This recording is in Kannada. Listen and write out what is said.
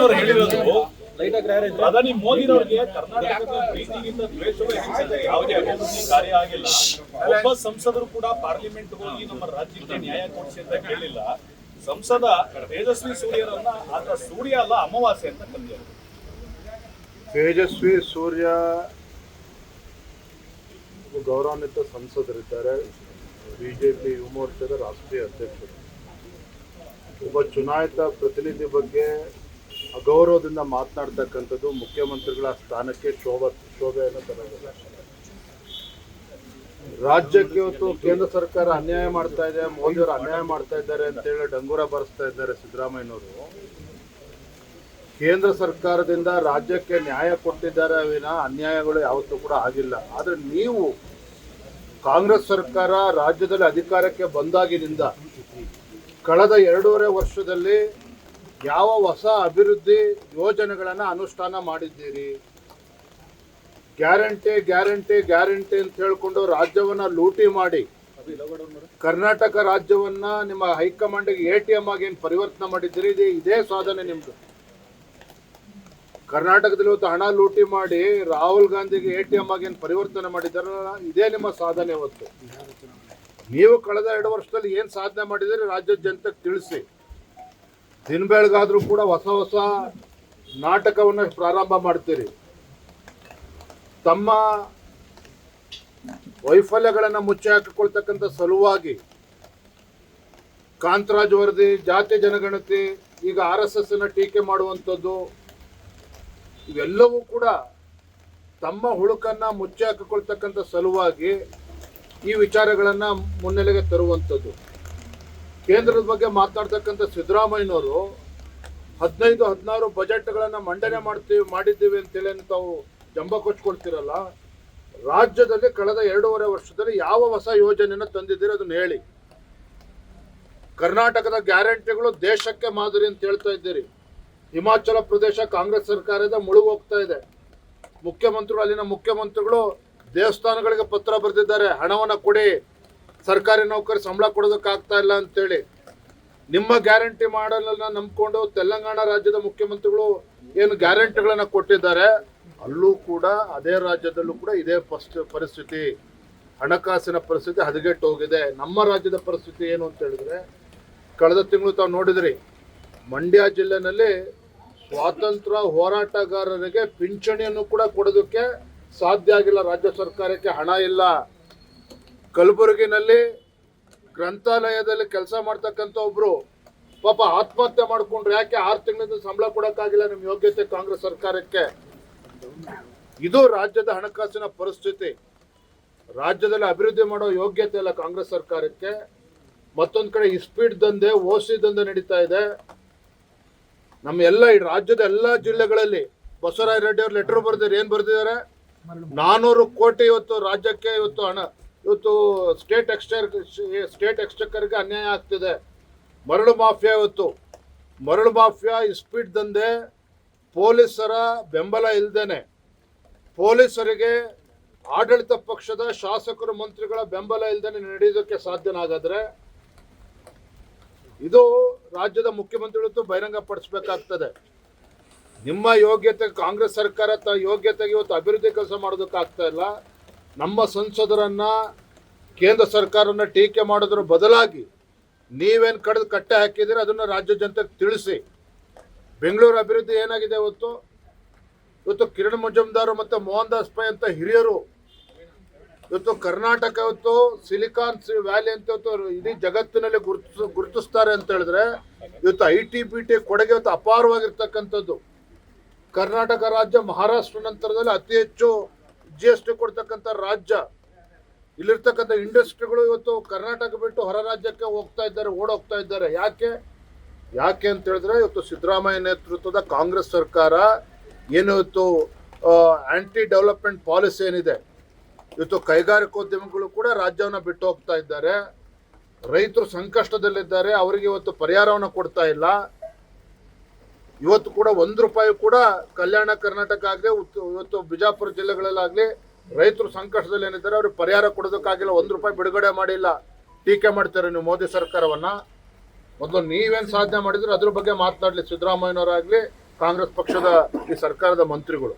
ಸಿದ್ದರಾಮಯ್ಯನವರು ಹೇಳಿರೋದು ಪ್ರಧಾನಿ ಮೋದಿನವರಿಗೆ ಕರ್ನಾಟಕದ ಪ್ರೀತಿಗಿಂತ ದ್ವೇಷವೇ ಹೆಚ್ಚಿದೆ. ಯಾವುದೇ ಅಭಿವೃದ್ಧಿ ಕಾರ್ಯ ಆಗಿಲ್ಲ. ಒಬ್ಬ ಸಂಸದರು ಕೂಡ ಪಾರ್ಲಿಮೆಂಟ್ ಹೋಗಿ ನಮ್ಮ ರಾಜ್ಯಕ್ಕೆ ನ್ಯಾಯ ಕೊಡಿಸಿ ಅಂತ ಕೇಳಿಲ್ಲ. ಸಂಸದ ತೇಜಸ್ವಿ ಸೂರ್ಯರನ್ನ ಆತ ಸೂರ್ಯ ಅಲ್ಲ ಅಮಾವಾಸ್ಯ ಅಂತ ಕರೆದಿದ್ದಾರೆ. ತೇಜಸ್ವಿ ಸೂರ್ಯ ಗೌರವಾನ್ವಿತ ಸಂಸದರಿದ್ದಾರೆ. ಬಿಜೆಪಿ ಯುವ ಮೋರ್ಚಾದ ರಾಷ್ಟ್ರೀಯ ಅಧ್ಯಕ್ಷರು. ಒಬ್ಬ ಚುನಾಯಿತ ಪ್ರತಿನಿಧಿ ಬಗ್ಗೆ ಅಗೌರವದಿಂದ ಮಾತನಾಡ್ತಕ್ಕಂಥದ್ದು ಮುಖ್ಯಮಂತ್ರಿಗಳ ಸ್ಥಾನಕ್ಕೆ ಶೋಭ, ಶೋಭೆಯನ್ನು ತರೋದಿಲ್ಲ ರಾಜ್ಯಕ್ಕೆ ಇವತ್ತು ಕೇಂದ್ರ ಸರ್ಕಾರ ಅನ್ಯಾಯ ಮಾಡ್ತಾ ಇದೆ, ಮೋದಿಯವರು ಅನ್ಯಾಯ ಮಾಡ್ತಾ ಇದ್ದಾರೆ ಅಂತೇಳಿ ಡಂಗೂರ ಬರೆಸ್ತಾ ಇದ್ದಾರೆ ಸಿದ್ದರಾಮಯ್ಯನವರು. ಕೇಂದ್ರ ಸರ್ಕಾರದಿಂದ ರಾಜ್ಯಕ್ಕೆ ನ್ಯಾಯ ಕೊಟ್ಟಿದ್ದಾರೆ ವಿನ ಅನ್ಯಾಯಗಳು ಯಾವತ್ತೂ ಕೂಡ ಆಗಿಲ್ಲ. ಆದರೆ ನೀವು ಕಾಂಗ್ರೆಸ್ ಸರ್ಕಾರ ರಾಜ್ಯದಲ್ಲಿ ಅಧಿಕಾರಕ್ಕೆ ಬಂದಾಗಿನಿಂದ ಕಳೆದ ಎರಡೂವರೆ ವರ್ಷದಲ್ಲಿ ಯಾವ ಹೊಸ ಅಭಿವೃದ್ಧಿ ಯೋಜನೆಗಳನ್ನು ಅನುಷ್ಠಾನ ಮಾಡಿದ್ದೀರಿ? ಗ್ಯಾರಂಟಿ ಗ್ಯಾರಂಟಿ ಗ್ಯಾರಂಟಿ ಅಂತ ಹೇಳ್ಕೊಂಡು ರಾಜ್ಯವನ್ನ ಲೂಟಿ ಮಾಡಿ ಕರ್ನಾಟಕ ರಾಜ್ಯವನ್ನ ನಿಮ್ಮ ಹೈಕಮಾಂಡ್ಗೆ ಎ ಟಿ ಎಂ ಆಗಿ ಏನು ಪರಿವರ್ತನೆ ಮಾಡಿದ್ದೀರಿ? ಇದು, ಇದೇ ಸಾಧನೆ ನಿಮ್ದು. ಕರ್ನಾಟಕದಲ್ಲಿ ಇವತ್ತು ಹಣ ಲೂಟಿ ಮಾಡಿ ರಾಹುಲ್ ಗಾಂಧಿಗೆ ಎ ಟಿ ಎಂ ಆಗಿ ಪರಿವರ್ತನೆ ಮಾಡಿದಾರಲ್ಲ ಇದೇ ನಿಮ್ಮ ಸಾಧನೆ ಇವತ್ತು. ನೀವು ಕಳೆದ ಎರಡು ವರ್ಷದಲ್ಲಿ ಏನು ಸಾಧನೆ ಮಾಡಿದಿರಿ ರಾಜ್ಯದ ಜನತೆಗೆ ತಿಳಿಸಿ. ದಿನ ಬೆಳಗಾದ್ರೂ ಕೂಡ ಹೊಸ ಹೊಸ ನಾಟಕವನ್ನು ಪ್ರಾರಂಭ ಮಾಡ್ತೀರಿ. ತಮ್ಮ ವೈಫಲ್ಯಗಳನ್ನು ಮುಚ್ಚಿ ಹಾಕಿಕೊಳ್ತಕ್ಕಂಥ ಸಲುವಾಗಿ ಕಾಂತರಾಜ್ ವರದಿ, ಜಾತಿ ಜನಗಣತಿ, ಈಗ ಆರ್ ಎಸ್ ಎಸ್ ಟೀಕೆ ಮಾಡುವಂಥದ್ದು, ಇವೆಲ್ಲವೂ ಕೂಡ ತಮ್ಮ ಹುಳುಕನ್ನ ಮುಚ್ಚಿ ಹಾಕಿಕೊಳ್ತಕ್ಕಂಥ ಸಲುವಾಗಿ ಈ ವಿಚಾರಗಳನ್ನ ಮುನ್ನೆಲೆಗೆ ತರುವಂಥದ್ದು. ಕೇಂದ್ರದ ಬಗ್ಗೆ ಮಾತಾಡ್ತಕ್ಕಂಥ ಸಿದ್ದರಾಮಯ್ಯನವರು ಹದಿನೈದು, ಹದಿನಾರು ಬಜೆಟ್ಗಳನ್ನು ಮಂಡನೆ ಮಾಡ್ತೀವಿ ಮಾಡಿದ್ದೀವಿ ಅಂತೇಳಿ ತಾವು ಜಂಬ ಕೊಚ್ಕೊಳ್ತಿರಲ್ಲ ರಾಜ್ಯದಲ್ಲಿ ಕಳೆದ ಎರಡೂವರೆ ವರ್ಷದಲ್ಲಿ ಯಾವ ಹೊಸ ಯೋಜನೆಯನ್ನು ತಂದಿದ್ದೀರಿ ಅದನ್ನ ಹೇಳಿ. ಕರ್ನಾಟಕದ ಗ್ಯಾರಂಟಿಗಳು ದೇಶಕ್ಕೆ ಮಾದರಿ ಅಂತ ಹೇಳ್ತಾ ಇದ್ದೀರಿ. ಹಿಮಾಚಲ ಪ್ರದೇಶ ಕಾಂಗ್ರೆಸ್ ಸರ್ಕಾರದ ಮುಳುಗೋಗ್ತಾ ಇದೆ. ಮುಖ್ಯಮಂತ್ರಿಗಳು, ಅಲ್ಲಿನ ಮುಖ್ಯಮಂತ್ರಿಗಳು ದೇವಸ್ಥಾನಗಳಿಗೆ ಪತ್ರ ಬರೆದಿದ್ದಾರೆ, ಹಣವನ್ನು ಕೊಡಿ. ಸರ್ಕಾರಿ ನೌಕರಿ ಸಂಬಳ ಕೊಡೋದಕ್ಕಾಗ್ತಾ ಇಲ್ಲ ಅಂತೇಳಿ ನಿಮ್ಮ ಗ್ಯಾರಂಟಿ ಮಾಡಲನ್ನ ನಂಬಿಕೊಂಡು ತೆಲಂಗಾಣ ರಾಜ್ಯದ ಮುಖ್ಯಮಂತ್ರಿಗಳು ಏನು ಗ್ಯಾರಂಟಿಗಳನ್ನ ಕೊಟ್ಟಿದ್ದಾರೆ, ಅಲ್ಲೂ ಕೂಡ ಅದೇ ರಾಜ್ಯದಲ್ಲೂ ಕೂಡ ಇದೇ ಪರಿಸ್ಥಿತಿ. ಹಣಕಾಸಿನ ಪರಿಸ್ಥಿತಿ ಹದಗೆಟ್ಟು ಹೋಗಿದೆ. ನಮ್ಮ ರಾಜ್ಯದ ಪರಿಸ್ಥಿತಿ ಏನು ಅಂತ ಹೇಳಿದ್ರೆ, ಕಳೆದ ತಿಂಗಳು ತಾವು ನೋಡಿದ್ರಿ, ಮಂಡ್ಯ ಜಿಲ್ಲೆನಲ್ಲಿ ಸ್ವಾತಂತ್ರ್ಯ ಹೋರಾಟಗಾರರಿಗೆ ಪಿಂಚಣಿಯನ್ನು ಕೂಡ ಕೊಡೋದಕ್ಕೆ ಸಾಧ್ಯ ಆಗಿಲ್ಲ. ರಾಜ್ಯ ಸರ್ಕಾರಕ್ಕೆ ಹಣ ಇಲ್ಲ. ಕಲಬುರಗಿನಲ್ಲಿ ಗ್ರಂಥಾಲಯದಲ್ಲಿ ಕೆಲಸ ಮಾಡ್ತಕ್ಕಂಥ ಒಬ್ರು ಪಾಪ ಆತ್ಮಹತ್ಯೆ ಮಾಡ್ಕೊಂಡ್ರು. ಯಾಕೆ ಆರು ತಿಂಗಳಿಂದ ಸಂಬಳ ಕೊಡೋಕ್ಕಾಗಿಲ್ಲ ನಿಮ್ಮ ಯೋಗ್ಯತೆ ಕಾಂಗ್ರೆಸ್ ಸರ್ಕಾರಕ್ಕೆ? ಇದು ರಾಜ್ಯದ ಹಣಕಾಸಿನ ಪರಿಸ್ಥಿತಿ. ರಾಜ್ಯದಲ್ಲಿ ಅಭಿವೃದ್ಧಿ ಮಾಡೋ ಯೋಗ್ಯತೆ ಇಲ್ಲ ಕಾಂಗ್ರೆಸ್ ಸರ್ಕಾರಕ್ಕೆ. ಮತ್ತೊಂದು ಕಡೆ ಇಸ್ಪೀಡ್ ದಂಧೆ ಓಸಿ ದಂಧೆ ನಡೀತಾ ಇದೆ. ನಮ್ಮ ಎಲ್ಲ ಈ ರಾಜ್ಯದ ಎಲ್ಲ ಜಿಲ್ಲೆಗಳಲ್ಲಿ ಬಸವರಾಯ ರೆಡ್ಡಿ ಅವ್ರು ಲೆಟರ್ ಬರೆದಿದ್ದಾರೆ. ಏನ್ ಬರ್ದಿದ್ದಾರೆ? ನಾನೂರು ಕೋಟಿ ಇವತ್ತು ರಾಜ್ಯಕ್ಕೆ ಇವತ್ತು ಹಣ ಇವತ್ತು ಸ್ಟೇಟ್ ಎಕ್ಸ್ಟರ್ ಸ್ಟೇಟ್ ಎಕ್ಸ್ಟರ್ಗೆ ಅನ್ಯಾಯ ಆಗ್ತಿದೆ. ಮರಳು ಮಾಫಿಯಾ ಇವತ್ತು. ಮರಳು ಮಾಫಿಯಾ ಇಸ್ಪೀಟ್ ದಂಧೆ ಪೊಲೀಸರ ಬೆಂಬಲ ಇಲ್ದೇನೆ. ಪೊಲೀಸರಿಗೆ ಆಡಳಿತ ಪಕ್ಷದ ಶಾಸಕರು, ಮಂತ್ರಿಗಳ ಬೆಂಬಲ ಇಲ್ದೇನೆ ನಡೆಯೋದಕ್ಕೆ ಸಾಧ್ಯನಾಗಾದ್ರೆ ಇದು ರಾಜ್ಯದ ಮುಖ್ಯಮಂತ್ರಿಗಳಂತೂ ಬಹಿರಂಗ ಪಡಿಸ್ಬೇಕಾಗ್ತದೆ ನಿಮ್ಮ ಯೋಗ್ಯತೆ ಕಾಂಗ್ರೆಸ್ ಸರ್ಕಾರ ತ ಯೋಗ್ಯತೆಗೆ ಇವತ್ತು ಅಭಿವೃದ್ಧಿ ಕೆಲಸ ಮಾಡೋದಕ್ಕಾಗ್ತಾ ಇಲ್ಲ. ನಮ್ಮ ಸಂಸದರನ್ನ ಕೇಂದ್ರ ಸರ್ಕಾರನ ಟೀಕೆ ಮಾಡೋದ್ರ ಬದಲಾಗಿ ನೀವೇನು ಕಡ್ದು ಕಟ್ಟೆ ಹಾಕಿದ್ರೆ ಅದನ್ನು ರಾಜ್ಯ ಜನತೆಗೆ ತಿಳಿಸಿ. ಬೆಂಗಳೂರು ಅಭಿವೃದ್ಧಿ ಏನಾಗಿದೆ ಇವತ್ತು ಇವತ್ತು ಕಿರಣ್ ಮಜುಮ್ದಾರ್ ಮತ್ತು ಮೋಹನ್ ದಾಸ್ ಪೈ ಅಂತ ಹಿರಿಯರು ಇವತ್ತು ಕರ್ನಾಟಕ ಇವತ್ತು ಸಿಲಿಕಾನ್ ವ್ಯಾಲಿ ಅಂತ ಇವತ್ತು ಇಡೀ ಜಗತ್ತಿನಲ್ಲಿ ಗುರುತಿಸ್, ಗುರುತಿಸ್ತಾರೆ ಅಂತ ಹೇಳಿದ್ರೆ ಇವತ್ತು ಐ ಟಿ ಬಿ ಟಿ ಕೊಡುಗೆ ಇವತ್ತು ಅಪಾರವಾಗಿರ್ತಕ್ಕಂಥದ್ದು. ಕರ್ನಾಟಕ ರಾಜ್ಯ ಮಹಾರಾಷ್ಟ್ರ ನಂತರದಲ್ಲಿ ಅತಿ ಹೆಚ್ಚು ಜಿ ಎಸ್ ಟಿ ಕೊಡ್ತಕ್ಕಂಥ ರಾಜ್ಯ. ಇಲ್ಲಿರ್ತಕ್ಕಂಥ ಇಂಡಸ್ಟ್ರಿಗಳು ಇವತ್ತು ಕರ್ನಾಟಕ ಬಿಟ್ಟು ಹೊರ ರಾಜ್ಯಕ್ಕೆ ಹೋಗ್ತಾ ಇದ್ದಾರೆ, ಓಡೋಗ್ತಾ ಇದ್ದಾರೆ. ಯಾಕೆ? ಯಾಕೆ ಅಂತ ಹೇಳಿದ್ರೆ ಇವತ್ತು ಸಿದ್ದರಾಮಯ್ಯ ನೇತೃತ್ವದ ಕಾಂಗ್ರೆಸ್ ಸರ್ಕಾರ ಏನು ಇವತ್ತು ಆಂಟಿ ಡೆವಲಪ್ಮೆಂಟ್ ಪಾಲಿಸಿ ಏನಿದೆ? ಇವತ್ತು ಕೈಗಾರಿಕೋದ್ಯಮಗಳು ಕೂಡ ರಾಜ್ಯವನ್ನು ಬಿಟ್ಟು ಹೋಗ್ತಾ ಇದ್ದಾರೆ. ರೈತರು ಸಂಕಷ್ಟದಲ್ಲಿದ್ದಾರೆ, ಅವರಿಗೆ ಇವತ್ತು ಪರಿಹಾರವನ್ನು ಕೊಡ್ತಾ ಇಲ್ಲ. ಇವತ್ತು ಕೂಡ ಒಂದು ರೂಪಾಯಿ ಕೂಡ ಕಲ್ಯಾಣ ಕರ್ನಾಟಕ ಆಗಲಿ ಇವತ್ತು ಬಿಜಾಪುರ ಜಿಲ್ಲೆಗಳಲ್ಲಾಗಲಿ ರೈತರು ಸಂಕಷ್ಟದಲ್ಲಿ ಏನಿದ್ದಾರೆ, ಅವ್ರಿಗೆ ಪರಿಹಾರ ಕೊಡೋದಕ್ಕಾಗಿಲ್ಲ, ಒಂದು ರೂಪಾಯಿ ಬಿಡುಗಡೆ ಮಾಡಿಲ್ಲ, ಟೀಕೆ ಮಾಡ್ತಾರೆ ನೀವು ಮೋದಿ ಸರ್ಕಾರವನ್ನ. ಮೊದಲು ನೀವೇನು ಸಾಧನೆ ಮಾಡಿದ್ರು ಅದ್ರ ಬಗ್ಗೆ ಮಾತನಾಡಲಿ, ಸಿದ್ದರಾಮಯ್ಯನವರಾಗಲಿ ಕಾಂಗ್ರೆಸ್ ಪಕ್ಷದ ಈ ಸರ್ಕಾರದ ಮಂತ್ರಿಗಳು.